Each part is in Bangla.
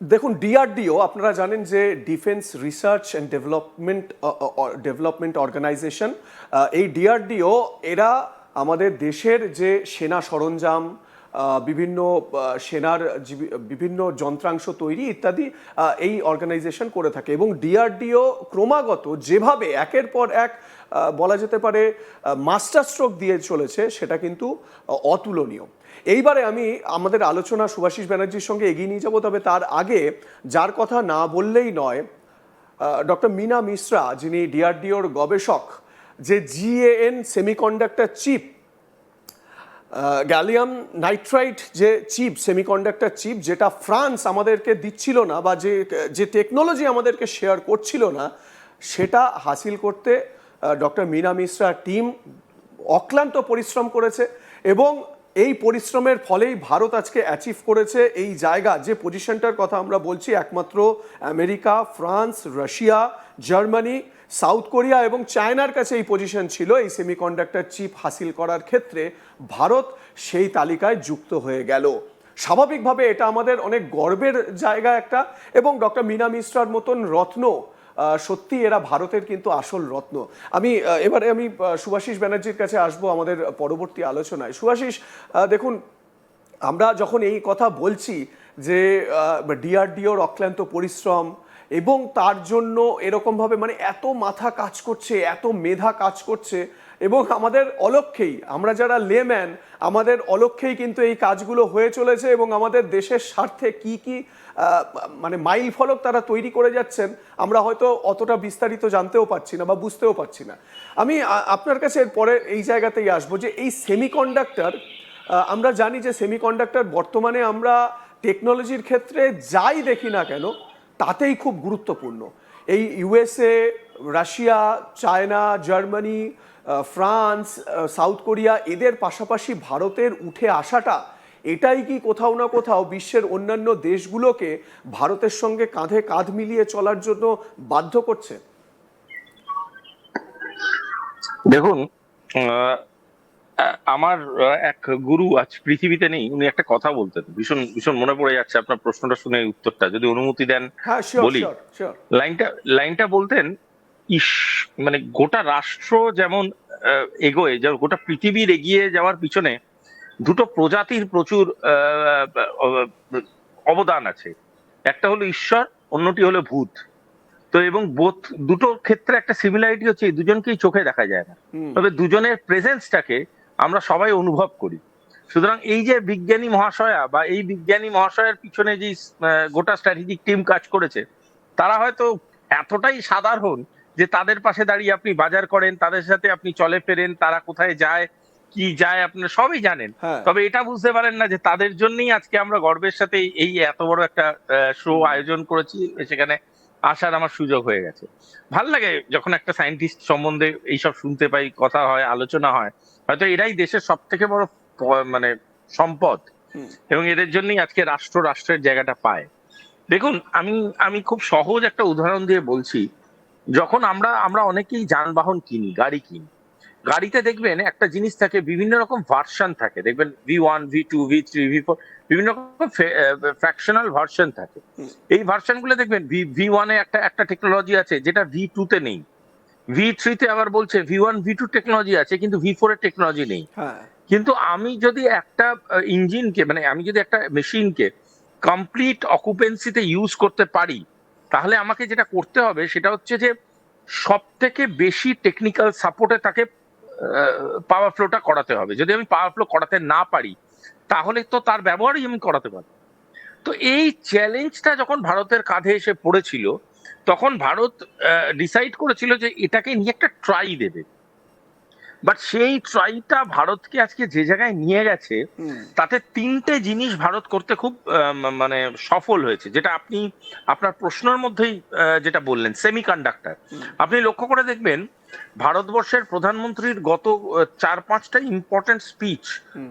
দেখুন ডিআরডিও আপনারা জানেন যে defence research and development development organisation এই ডিআরডিও এরা আমাদের দেশের যে সেনা সরঞ্জাম বিভিন্ন সেনার বিভিন্ন যন্ত্রাংশ তৈরি ইত্যাদি এই অর্গানাইজেশন করে থাকে। এবং ডিআরডিও ক্রমাগত যেভাবে একের পর এক বলা যেতে পারে মাস্টার স্ট্রোক দিয়ে চলেছে, সেটা কিন্তু অতুলনীয়। এইবারে আমি আমাদের আলোচনা সুভাষিস ব্যানার্জির সঙ্গে এগিয়ে নিয়ে যাব, তবে তার আগে যার কথা না বললেই নয় ডক্টর মিনা মিশ্রা, যিনি ডিআরডিওর গবেষক, যে GAN semiconductor chip gallium nitrite যে চিপ, সেমিকন্ডাক্টর চিপ, যেটা ফ্রান্স আমাদেরকে দিচ্ছিল না বা যে যে টেকনোলজি আমাদেরকে শেয়ার করছিল না, সেটা হাসিল করতে ডক্টর মিনা মিশ্রা টিম অক্লান্ত পরিশ্রম করেছে এবং এই পরিশ্রমের ফলেই ভারত আজকে অ্যাচিভ করেছে এই জায়গা। যে পজিশনটার কথা আমরা বলছি, একমাত্র America, France, Russia, Germany, South Korea এবং চায়নার কাছে এই পজিশন ছিল এই সেমিকন্ডাক্টর চিপ হাসিল করার ক্ষেত্রে। ভারত সেই তালিকায় যুক্ত হয়ে গেল। স্বাভাবিকভাবে এটা আমাদের অনেক গর্বের জায়গা একটা। এবং ডক্টর মিনা মিশ্রার মতন রত্ন সত্যি এরা ভারতের কিন্তু আসল রত্ন। আমি এবারে আমি সুভাষিস ব্যানার্জির কাছে আসব আমাদের পরবর্তী আলোচনায়। সুভাষিস দেখুন, আমরা যখন এই কথা বলছি যে ডিআরডিওর অক্লান্ত পরিশ্রম এবং তার জন্য এরকমভাবে মানে এত মাথা কাজ করছে, এত মেধা কাজ করছে এবং আমাদের অলক্ষেই আমরা যারা লেম্যান আমাদের অলক্ষেই কিন্তু এই কাজগুলো হয়ে চলেছে এবং আমাদের দেশের স্বার্থে কি কি মানে মাইল ফলক তারা তৈরি করে যাচ্ছেন, আমরা হয়তো অতটা বিস্তারিত জানতেও পারছি না বা বুঝতেও পারছি না। আমি আপনার কাছে পরে এই জায়গাতেই আসব যে এই সেমিকন্ডাক্টর আমরা জানি যে সেমিকন্ডাক্টর বর্তমানে আমরা টেকনোলজির ক্ষেত্রে যাই দেখি না কেন, তাতেই খুব গুরুত্বপূর্ণ। এই USA Russia China Germany France South Korea এদের পাশাপাশি ভারতের উঠে আসাটা এটাই কি কোথাও না কোথাও বিশ্বের অন্যান্য দেশগুলোকে ভারতের সঙ্গে কাঁধে কাঁধ মিলিয়ে চলার জন্য বাধ্য করছে? দেখুন আহ, আমার এক গুরু আজ পৃথিবীতে নেই উনি একটা কথা বলতেন। ভীষণ ভীষণ মনে পড়ে যাচ্ছে আপনার প্রশ্নটা শুনে উত্তরটা। যদি অনুমতি দেন হ্যাঁ বলি। লাইনটা লাইনটা বলতেন ইস মানে গোটা রাষ্ট্র যেমন এগোয় যে গোটা পৃথিবীর এগিয়ে যাওয়ার পিছনে দুটো প্রজাতির প্রচুর অবদান আছে। একটা হলো ঈশ্বর অন্যটি হলো ভূত। তো এবং বোধ দুটো ক্ষেত্রে একটা সিমিলারিটি হচ্ছে এই দুজনকেই চোখে দেখা যায় না। তবে দুজনের প্রেজেন্সটাকে আমরা সবাই অনুভব করি। সুতরাং এই যে বিজ্ঞানী মহাশয়া বা এই বিজ্ঞানী মহাশয়ের পিছনে যে গোটা স্ট্র্যাটেজিক টিম কাজ করেছে তারা হয়তো এতটাই সাধারণ যে তাদের পাশে দাঁড়িয়ে আপনি বাজার করেন তাদের সাথে আপনি চলে ফেরেন তারা কোথায় যায় কি যায় আপনারা সবই জানেন। হ্যাঁ। তবে এটা বুঝতে পারেন না যে তাদের জন্যই আজকে আমরা গর্বের সাথে এই- এই এত বড় একটা শো আয়োজন করেছি সেখানে আসার আমার সুযোগ হয়ে গেছে। ভালো লাগে যখন একটা সায়েন্টিস্ট সম্বন্ধে এইসব শুনতে পাই কথা হয় আলোচনা হয়। হয়তো এরাই দেশের সব থেকে বড় মানে সম্পদ। এবং এদের জন্যই আজকে রাষ্ট্র রাষ্ট্রের জায়গাটা পায়। দেখুন আমি আমি খুব সহজ একটা উদাহরণ দিয়ে বলছি। যখন আমরা আমরা অনেকেই যানবাহন কিনি গাড়ি কিনি গাড়িতে দেখবেন একটা জিনিস থাকে বিভিন্ন রকম ভার্সন থাকে। দেখবেন V one V two V three V four বিভিন্ন রকম ফ্র্যাকশনাল ভার্সন থাকে। এই ভার্সনগুলো দেখবেন ভি ভি ওয়ানে একটা একটা টেকনোলজি আছে যেটা ভি টু তে নেই। ভি থ্রিতে আবার বলছে V one V two technology আছে কিন্তু ভি ফোর এর টেকনোলজি নেই। হ্যাঁ। কিন্তু আমি যদি একটা ইঞ্জিনকে মানে আমি যদি একটা মেশিনকে কমপ্লিট অকুপেন্সিতে ইউজ করতে পারি তাহলে আমাকে যেটা করতে হবে সেটা হচ্ছে যে সব থেকে বেশি টেকনিক্যাল সাপোর্টে তাকে পাওয়ার ফ্লোটা করাতে হবে। যদি আমি পাওয়ার ফ্লো করাতে না পারি, তাহলে তো তার ব্যবহারই আমি করাতে পারি তো এই চ্যালেঞ্জটা যখন ভারতের কাঁধে এসে পড়েছিল, তখন ভারত ডিসাইড করেছিল যে এটাকে নিয়ে একটা ট্রাই দেবে। বাট সেই ট্রাইটা ভারতকে আজকে যে জায়গায় নিয়ে গেছে তাতে তিনটে জিনিস ভারত করতে খুব মানে সফল হয়েছে। যেটা আপনি আপনার প্রশ্নের মধ্যেই যেটা বললেন সেমিকন্ডাক্টর হুম। আপনি লক্ষ্য করে দেখবেন ভারতবর্ষের প্রধানমন্ত্রীর গত চার পাঁচটা ইম্পর্টেন্ট স্পিচ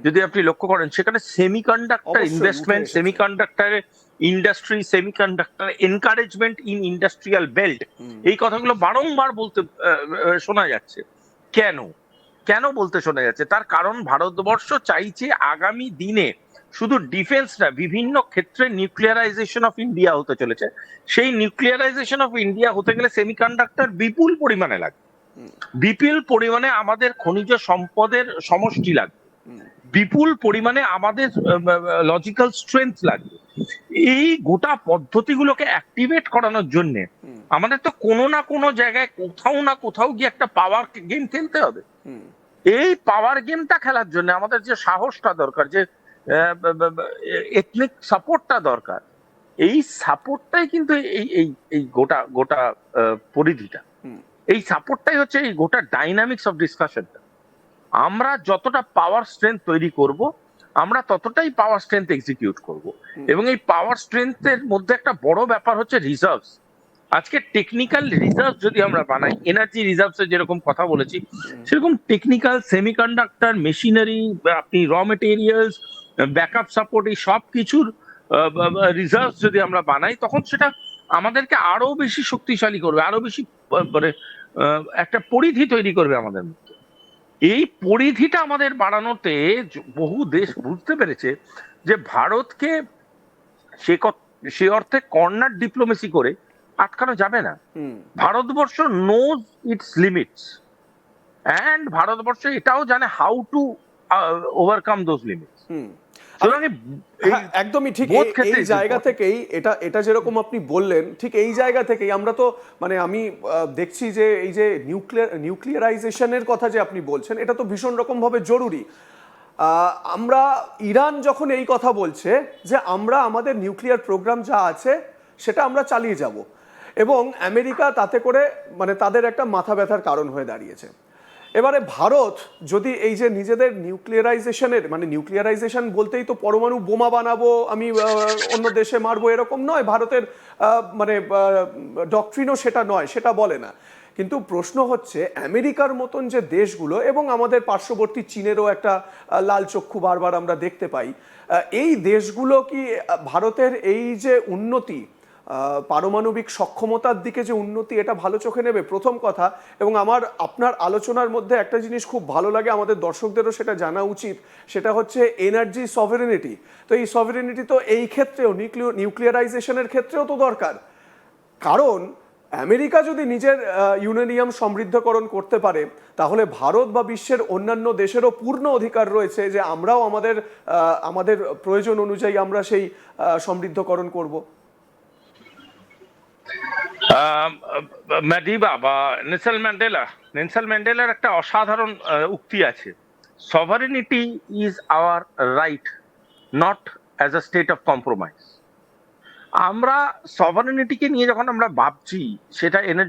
যদি আপনি লক্ষ্য করেন সেখানে সেমিকন্ডাক্টর অবশ্যই ইনভেস্টমেন্ট উঠে এসেছে। Semiconductor industry semiconductor encouragement in industrial belt এই কথাগুলো বারংবার বলতে শোনা যাচ্ছে। কেন? কেন বলতে শোনা যাচ্ছে? তার কারণ ভারতবর্ষ চাইছে আগামী দিনে শুধু ডিফেন্স না বিভিন্ন ক্ষেত্রে নিউক্লিয়ারাইজেশন অফ ইন্ডিয়া হতে চলেছে। সেই নিউক্লিয়ারাইজেশন অফ ইন্ডিয়া হতে গেলে সেমিকন্ডাক্টর বিপুল পরিমাণে লাগবে। বিপুল পরিমাণে আমাদের খনিজ সম্পদের সমষ্টি লাগবে। বিপুল পরিমাণে আমাদের লজিক্যাল স্ট্রেংথ লাগবে। এই গোটা পদ্ধতিগুলোকে অ্যাক্টিভেট করানোর জন্য আমাদের তো কোনো না কোনো জায়গায় কোথাও না কোথাও গিয়ে একটা পাওয়ার গেম খেলতে হবে। এই পাওয়ার গেমটা খেলার জন্য আমাদের যে সাহসটা দরকার যে এথনিক সাপোর্টটা দরকার এই সাপোর্টটাই কিন্তু এই এই এই গোটা গোটা পরিধিটা। এই সাপোর্টটাই হচ্ছে এই গোটা ডাইনামিক্স অফ ডিসকাশনটা আমরা যতটা পাওয়ার স্ট্রেংথ তৈরি করব আমরা ততটাই পাওয়ার স্ট্রেংথ এক্সিকিউট করব। এবং এই পাওয়ার স্ট্রেংথের মধ্যে একটা বড় ব্যাপার হচ্ছে রিজার্ভস আজকে টেকনিক্যাল রিজার্ভ যদি আমরা বানাই এনার্জি রিজার্ভস যেরকম কথা বলেছি সেরকম টেকনিক্যাল সেমিকন্ডাক্টর মেশিনারি আপনি র মেটেরিয়ালস ব্যাকআপ সাপোর্ট এই সব কিছুর রিজার্ভ যদি আমরা বানাই তখন সেটা আমাদেরকে আরও বেশি শক্তিশালী করবে আরও বেশি মানে একটা পরিধি তৈরি করবে আমাদের মধ্যে। এই পরিধিটা আমাদের বাড়ানোতে বহু দেশ বুঝতে পেরেছে যে ভারতকে সে ক- সে অর্থে কর্নার ডিপ্লোমেসি করে আটকানো যাবে না। হুম, Bharatvarsha knows its limits and Bharatvarsha এটাও জানে how to overcome those limits একদমই ঠিক এই- জায়গা থেকেই এটা এটা যেরকম আপনি বললেন ঠিক এই জায়গা থেকেই আমরা তো মানে আমি দেখছি যে এই যে নিউক্লিয়ার নিউক্লিয়ারাইজেশনের কথা যে আপনি বলছেন এটা তো ভীষণ রকম ভাবে জরুরি। আহ, আমরা ইরান যখন এই কথা বলছে যে আমরা আমাদের নিউক্লিয়ার প্রোগ্রাম যা আছে সেটা আমরা চালিয়ে যাব। এবং আমেরিকা তাতে করে মানে তাদের একটা মাথা ব্যথার কারণ হয়ে দাঁড়িয়েছে। এবারে ভারত যদি এই যে নিজেদের নিউক্লিয়ারাইজেশনের মানে নিউক্লিয়ারাইজেশন বলতেই তো পরমাণু বোমা বানাবো, আমি অন্য দেশে মারবো এরকম নয়, ভারতের মানে ডকট্রিনও সেটা নয়, সেটা বলে না। কিন্তু প্রশ্ন হচ্ছে, আমেরিকার মতন যে দেশগুলো এবং আমাদের পার্শ্ববর্তী চীনেরও একটা লাল চক্ষু বারবার আমরা দেখতে পাই এই দেশগুলো কি ভারতের এই যে উন্নতি পারমাণবিক সক্ষমতার দিকে যে উন্নতি, এটা ভালো চোখে নেবে, প্রথম কথা। এবং আমার, আপনার আলোচনার মধ্যে একটা জিনিস খুব ভালো লাগে, আমাদের দর্শকদেরও সেটা জানা উচিত। সেটা হচ্ছে এনার্জি সভারেনিটি তো এই সভারেনিটি তো এই ক্ষেত্রেও নিউক্লিয় নিউক্লিয়ারাইজেশনের ক্ষেত্রেও তো দরকার। কারণ, আমেরিকা যদি নিজের ইউরেনিয়াম সমৃদ্ধকরণ করতে পারে, তাহলে ভারত বা বিশ্বের অন্যান্য দেশেরও পূর্ণ অধিকার রয়েছে যে আমরাও আমাদের আমাদের প্রয়োজন অনুযায়ী আমরা সেই সমৃদ্ধকরণ করব। বা ম্যান্ডেলা ম্যান্ডেলার একটা অসাধারণ উক্তি আছে। Sovereignty is our right not as a state of compromise আমরা সভারিনিটিকে নিয়ে যখন আমরা ভাবছি, সেটা এনার্জি